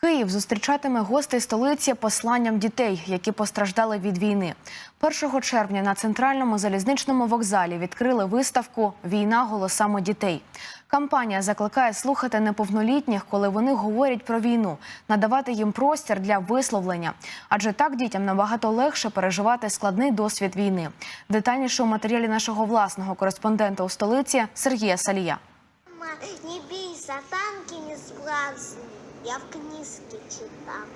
Київ зустрічатиме гостей столиці посланням дітей, які постраждали від війни. 1 червня на центральному залізничному вокзалі відкрили виставку Війна голосами дітей. Кампанія закликає слухати неповнолітніх, коли вони говорять про війну, надавати їм простір для висловлення. Адже так дітям набагато легше переживати складний досвід війни. Детальніше у матеріалі нашого власного кореспондента у столиці Сергія Салія. Мама, не бейся, танки не справжні. Я в книжці читав.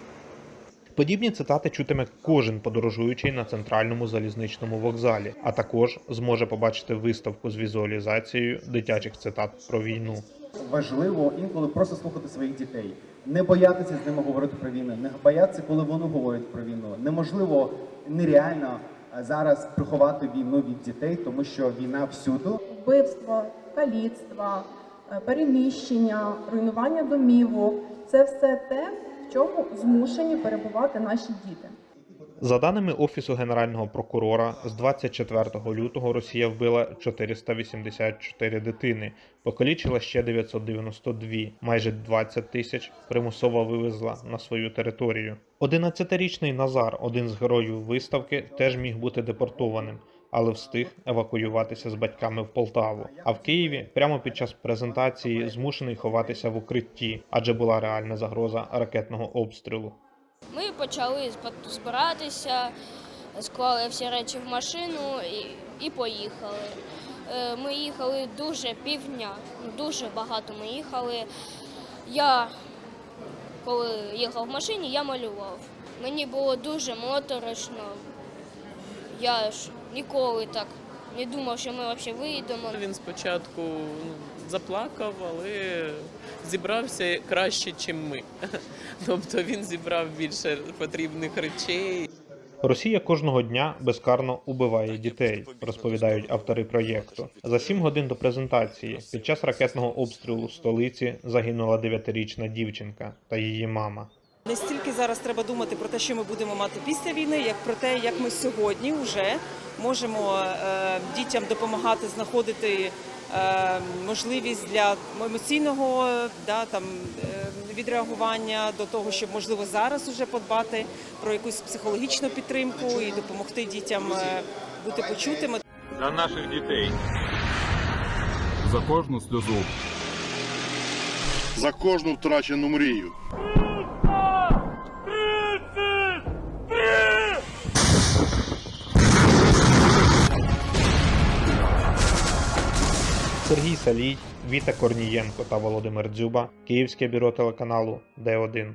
Подібні цитати чутиме кожен подорожуючий на центральному залізничному вокзалі, а також зможе побачити виставку з візуалізацією дитячих цитат про війну. важливо інколи просто слухати своїх дітей, не боятися з ними говорити про війну, не боятися, коли вони говорять про війну. Неможливо, нереально зараз приховати війну від дітей, тому що війна всюди. вбивства, каліцтва, е, переміщення, руйнування домівок це все те, в чому змушені перебувати наші діти. За даними Офісу Генерального прокурора, з 24 лютого Росія вбила 484 дитини, покалічила ще 992, майже 20 тисяч примусово вивезла на свою територію. 11-річний Назар, один з героїв виставки, теж міг бути депортованим, але встиг евакуюватися з батьками в Полтаву. А в Києві прямо під час презентації змушений ховатися в укритті, адже була реальна загроза ракетного обстрілу. Ми почали зб- збиратися, склали всі речі в машину і, і поїхали. Е, Ми їхали дуже півдня, дуже багато ми їхали. Я, коли їхав в машині, я малював. Мені було дуже моторошно. Я ж ніколи так не думав, що ми взагалі вийдемо. Він спочатку ну, заплакав, але зібрався краще, ніж ми. Тобто він зібрав більше потрібних речей. Росія кожного дня безкарно убиває дітей, розповідають автори проєкту. За сім годин до презентації під час ракетного обстрілу столиці загинула дев'ятирічна дівчинка та її мама. Не стільки зараз треба думати про те, що ми будемо мати після війни, як про те, як ми сьогодні вже можемо е, дітям допомагати знаходити е, можливість для емоційного да, там, е, відреагування до того, щоб можливо зараз уже подбати про якусь психологічну підтримку і допомогти дітям е, бути почутими. за наших дітей. за кожну сльозу. за кожну втрачену мрію. Сергій Салій, Віта Корнієнко та Володимир Дзюба, Київське бюро телеканалу Д1.